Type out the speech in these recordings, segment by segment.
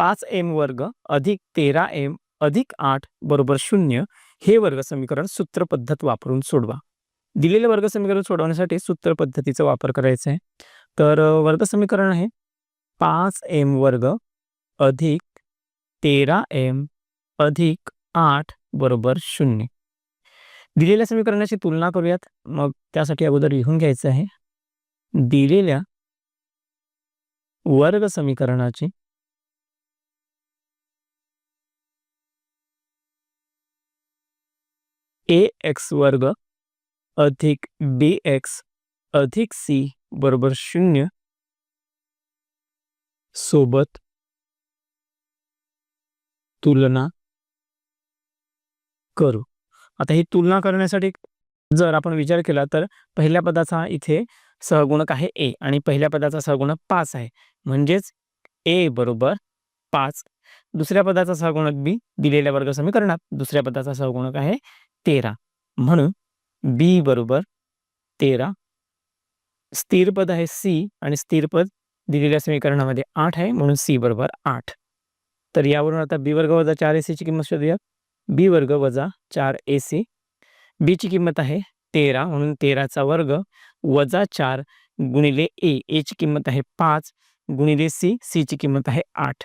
पाच एम वर्ग अधिक तेरा एम अधिक आठ बरोबर शून्य हे वर्ग समीकरण सूत्र पद्धत वापरून सोडवा. दिलेले वर्ग समीकरण सोडवण्यासाठी सूत्र पद्धतीचा वापर करायचा आहे. तर वर्ग समीकरण आहे. पाच एम वर्ग अधिक तेरा एम अधिक आठ बरोबर शून्य. दिलेल्या समीकरणाची तुलना करूयात. मग त्यासाठी अगोदर लिहून घ्यायचं आहे. दिलेल्या वर्ग समीकरणाची ए एक्स वर्ग अधिक बी एक्स अधिक सी बरोबर शून्य सोबत तुलना करू. आता ही तुलना करण्यासाठी जर आपण विचार केला तर पहिल्या पदाचा इथे सहगुणक आहे ए आणि पहिल्या पदाचा सहगुणक पाच आहे. म्हणजेच ए बरोबर पाच दुसऱ्या पदाचा सहगुणक बी दिलेल्या वर्ग समीकरणात दुसऱ्या पदाचा सहगुणक आहे तेरा. म्हणून बी बरोबर तेरा. स्थिर पद आहे सी आणि स्थिर पद दिलेल्या समीकरणामध्ये आठ आहे म्हणून सी बरोबर आठ. तर यावरून आता बी वर्ग वजा चार ए सीची किंमत शोधूया. बी वर्ग वजा चार ए सी बीची किंमत आहे तेरा म्हणून तेराचा वर्ग वजा चार गुणिले ए एची किंमत आहे पाच गुणिले सी सीची किंमत आहे आठ.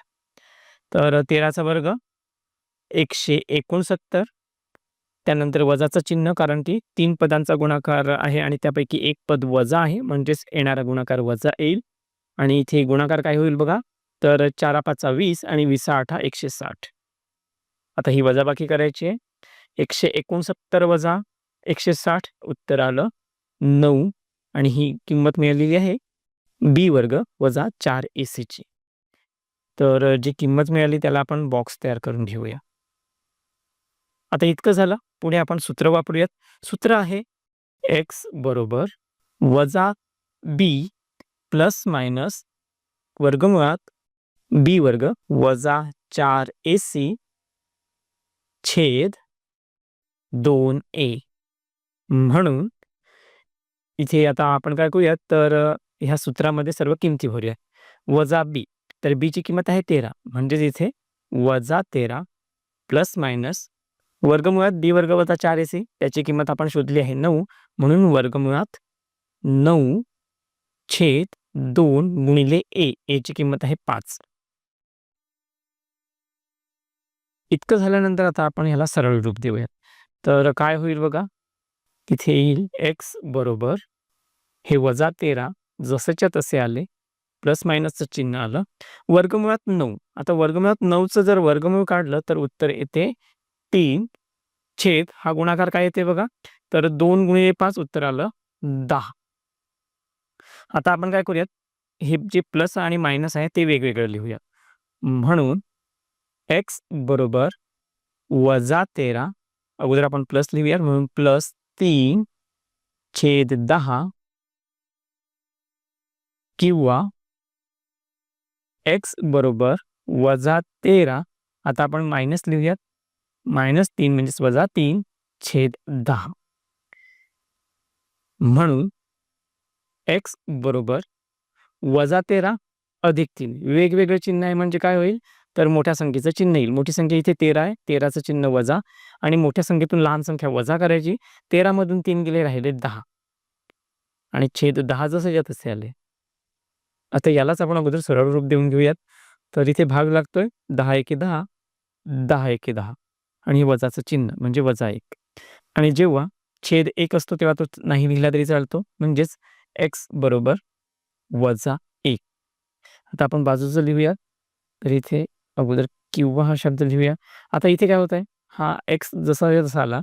तर तेराचा वर्ग एकशे एकोणसत्तर. त्यानंतर वजाचं चिन्ह कारण की तीन पदांचा गुणाकार आहे आणि त्यापैकी एक पद वजा आहे म्हणजेच येणारा गुणाकार वजा येईल. आणि इथे गुणाकार काय होईल बघा तर चारा पाचा वीस आणि विसा आठा एकशे साठ. आता ही वजाबाकी करायची आहे. एकशे एकोणसत्तर वजा एकशे साठ उत्तर आलं नऊ. आणि ही किंमत मिळालेली आहे बी वर्ग वजा चार ए सीची तर जी किंमत मिळाली त्याला आपण बॉक्स तयार करून घेऊया. आता इतकं झालं पुढे आपण सूत्र वापरूयात. सूत्र आहे एक्स बरोबर वजा बी प्लस मायनस वर्गमुळात बी वर्ग वजा चार ए सी छेद दोन ए म्हणून इथे आता आपण काय करूयात तर अ, ह्या सूत्रामध्ये सर्व किमती भरूया वजा बी तर बीची किंमत आहे तेरा. म्हणजेच इथे वजा तेरा प्लस मायनस वर्गमुळात बी वर्ग वजा चार एसी त्याची किंमत आपण शोधली आहे नऊ. म्हणून वर्गमुळात नऊ छेद दोन गुणिले ए एची किंमत आहे पाच. इतकं झाल्यानंतर आता आपण ह्याला सरळ रूप देऊयात. तर काय होईल बघा? इथे येईल एक्स बरोबर हे वजा तेरा जसेच्या तसे आले. प्लस मायनसचं चिन्ह आलं. वर्गमुळात नऊ. आता वर्गमुळात नऊचं जर वर्गमूळ काढलं तर उत्तर येते तीन. छेद हा गुणाकार काय येते बघा? तर दोन गुणिले पाच उत्तर आलं दहा. आता आपण काय करूयात? हे जे प्लस आणि मायनस आहे ते वेगवेगळं लिहूया म्हणून एक्स बरोबर वजा तेरा अगोदर आपण प्लस लिहूया म्हणून प्लस तीन छेद दहा किंवा एक्स बरोबर वजा तेरा. आता आपण मायनस लिहूयात. मायनस तीन म्हणजेच वजा तीन छेद दहा. म्हणून एक्स बरोबर वजा तेरा अधिक तीन. वेगवेगळे चिन्ह आहे म्हणजे काय होईल? तर मोठ्या संख्येचं चिन्ह येईल. मोठी संख्या इथे तेरा आहे. तेराचं चिन्ह वजा. आणि मोठ्या संख्येतून लहान संख्या वजा करायची. तेरामधून तीन गेले राहिले दहा. आणि छेद दहा जसं तसे आले. आता यालाच आपण अगोदर सरळ रूप देऊन घेऊयात. तर इथे भाग लागतोय दहा एके दहा दहा एके दहा. आणि हे वजाचं चिन्ह म्हणजे वजा एक. आणि जेव्हा छेद एक असतो तेव्हा तो नाही लिहिला तरी चालतो. म्हणजेच एक्स बरोबर वजा एक. आता आपण बाजूचं लिहूया तर इथे अगोदर किंवा हा शब्द लिहूया. आता इथे काय होत आहे हा एक्स जसा जसा आला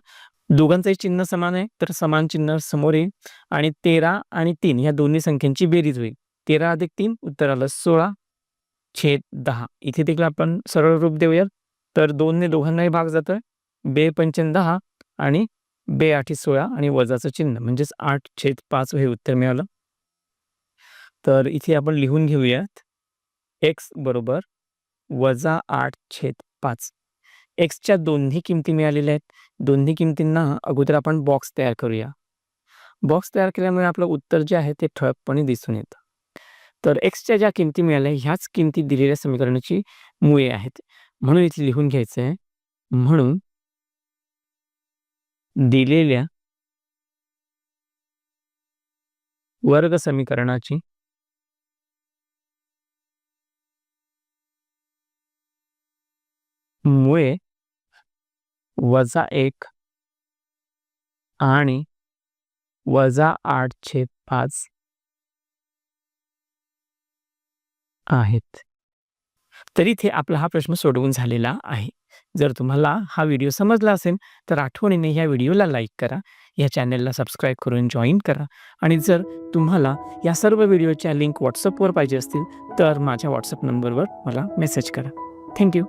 दोघांचंही चिन्ह समान आहे. तर समान चिन्ह समोर येईल आणि तेरा आणि तीन ह्या दोन्ही संख्यांची बेरीज होईल. तेरा अधिक तीन उत्तर आलं सोळा छेद दहा. इथे देखील आपण सरळ रूप देऊयात. तर दोनने दोघांनाही भाग जातोय. बे पंचन दहा आणि बे आठी सोळा आणि वजाचं चिन्ह म्हणजेच आठ छेद पाच हे उत्तर मिळालं. तर इथे आपण लिहून घेऊयात. एक्स बरोबर वजा आठ छेद पाच. एक्सच्या दोन्ही किमती मिळालेल्या आहेत. दोन्ही किमतींना अगोदर आपण बॉक्स तयार करूया. बॉक्स तयार केल्यामुळे आपलं उत्तर जे आहे ते ठळकपणे दिसून येतं. तर एक्सच्या ज्या किमती मिळाल्या ह्याच किमती दिलेल्या समीकरणाची मुळे आहेत. म्हणून इथे लिहून घ्यायचं आहे म्हणून दिलेल्या वर्ग समीकरणाची मुळे वजा एक आणि वजा आठ छेद पाच आहेत. तर इथे आपला हा प्रश्न सोडवून झालेला आहे. जर तुम्हाला हा व्हिडिओ समजला असेल तर आठवणीने ह्या व्हिडिओला लाईक करा या चॅनलला सबस्क्राईब करून जॉईन करा आणि जर तुम्हाला या सर्व व्हिडिओच्या लिंक व्हॉट्सअपवर पाहिजे असतील तर माझ्या व्हॉट्सअप नंबरवर मला मेसेज करा. थँक्यू